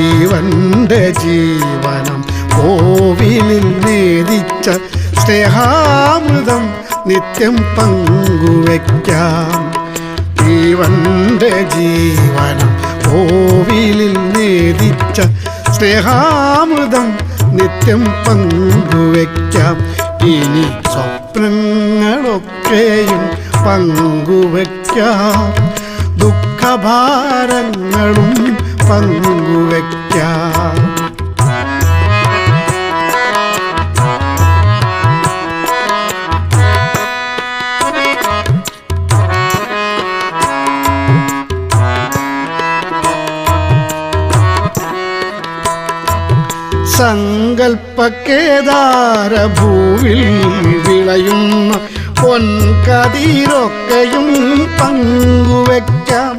ജീവന്റെ ജീവനം കോവിലിൽ നേദിച്ച സ്നേഹാമൃതം നിത്യം പങ്കുവയ്ക്കാം. ജീവന്റെ ജീവനം കോവിലിൽ നേദിച്ച സ്നേഹാമൃതം നിത്യം പങ്കുവയ്ക്കാം. ഇനി സ്വപ്നങ്ങളൊക്കെയും പങ്കുവയ്ക്കാം. ദുഃഖഭാരങ്ങളും പങ്കുവയ്ക്കാം സങ്കൽപ്പക്കേദാരഭൂവിൽ വിളയുന്ന പൊൻകതിരൊക്കെയും പങ്കുവയ്ക്കാം